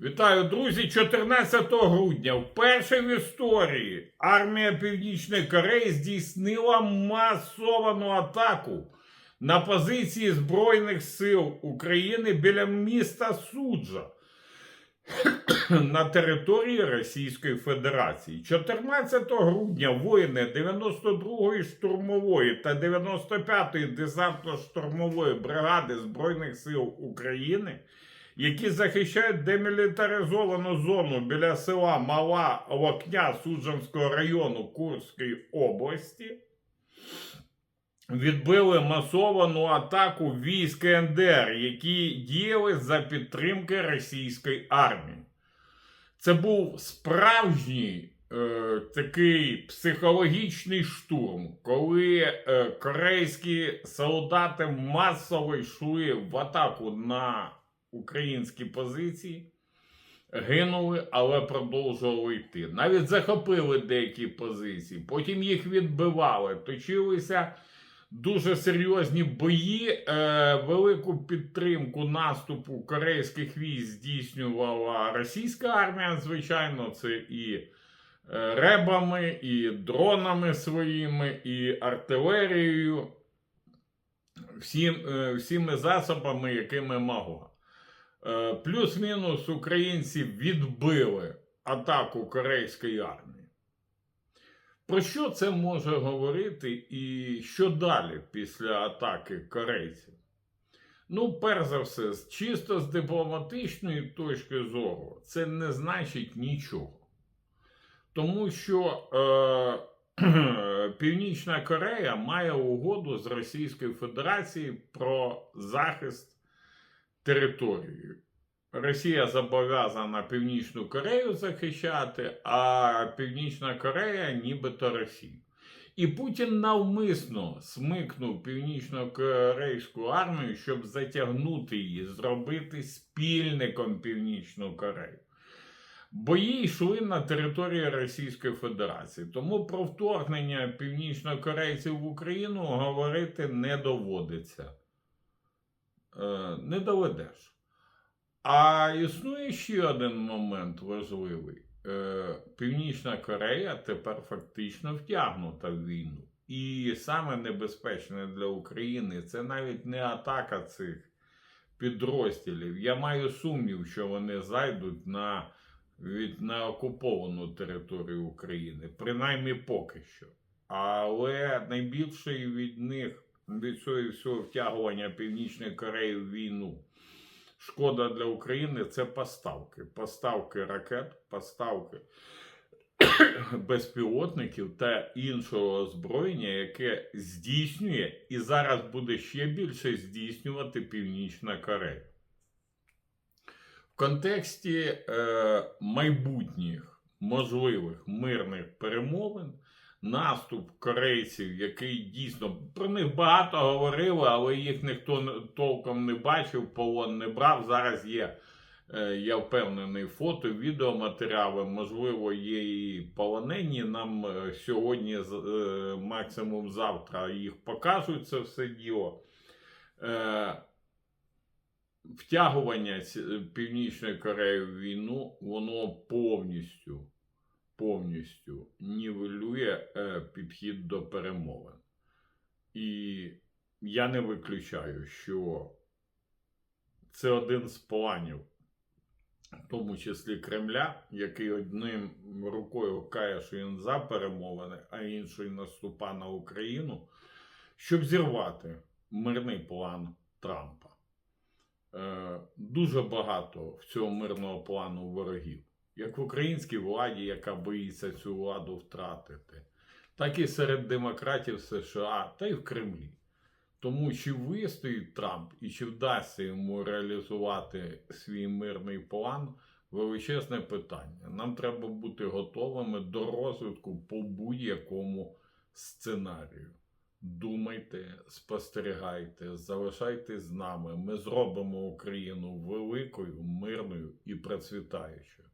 Вітаю, друзі! 14 грудня, вперше в історії армія Північної Кореї здійснила масовану атаку на позиції Збройних сил України біля міста Суджа на території Російської Федерації. 14 грудня воїни 92-ї штурмової та 95-ї десантно-штурмової бригади Збройних сил України які захищають демілітаризовану зону біля села Мала Локня Суджанського району Курської області, відбили масовану атаку військ НДР, які діяли за підтримки російської армії. Це був справжній е, такий психологічний штурм, коли е, корейські солдати масово йшли в атаку на українські позиції, гинули, але продовжували йти. Навіть захопили деякі позиції, потім їх відбивали, точилися дуже серйозні бої. Е, велику підтримку наступу корейських військ здійснювала російська армія, звичайно, це і е, ребами, і дронами своїми, і артилерією. Всім, е, всіми засобами, якими могла. Е, Плюс-мінус українці відбили атаку корейської армії. Про що це може говорити і що далі після атаки корейців? Ну, перш за все, чисто з дипломатичної точки зору, це не значить нічого. Тому що е, Північна Корея має угоду з Російською Федерацією про захист території. Росія зобов'язана Північну Корею захищати, а Північна Корея нібито Росію. І Путін навмисно смикнув північно-корейську армію, щоб затягнути її, зробити спільником Північну Корею. Бої йшли на території Російської Федерації, тому про вторгнення північнокорейців в Україну говорити не доводиться. Е, не доведеш. А існує ще один момент важливий. Е, Північна Корея тепер фактично втягнута в війну. І саме небезпечне для України це навіть не атака цих підрозділів. Я маю сумнів, що вони зайдуть на, від, на окуповану територію України, принаймні поки що. Але найбільший від них від цього всього втягування Північної Кореї в війну. Шкода для України це поставки. Поставки ракет, поставки безпілотників та іншого озброєння, яке здійснює і зараз буде ще більше здійснювати Північна Корея. В контексті е, майбутніх можливих мирних перемовин наступ корейців, який дійсно про них багато говорили, але їх ніхто толком не бачив, полон не брав. Зараз є, е, я впевнений, фото, відеоматеріали, можливо, є і полонені. Нам е, сьогодні, е, максимум завтра, їх покажуть це все діло. Втягування Північної Кореї в війну, воно повністю повністю нівелює е, підхід до перемовин. І я не виключаю, що це один з планів, в тому числі Кремля, який одним рукою каже, що він за перемовини, а іншою наступа на Україну, щоб зірвати мирний план Трампа. Е, дуже багато в цього мирного плану ворогів як в українській владі, яка боїться цю владу втратити, так і серед демократів США, та й в Кремлі. Тому чи вистоїть Трамп і чи вдасться йому реалізувати свій мирний план величезне питання. Нам треба бути готовими до розвитку по будь-якому сценарію. Думайте, спостерігайте, залишайтесь з нами. Ми зробимо Україну великою, мирною і процвітаючою.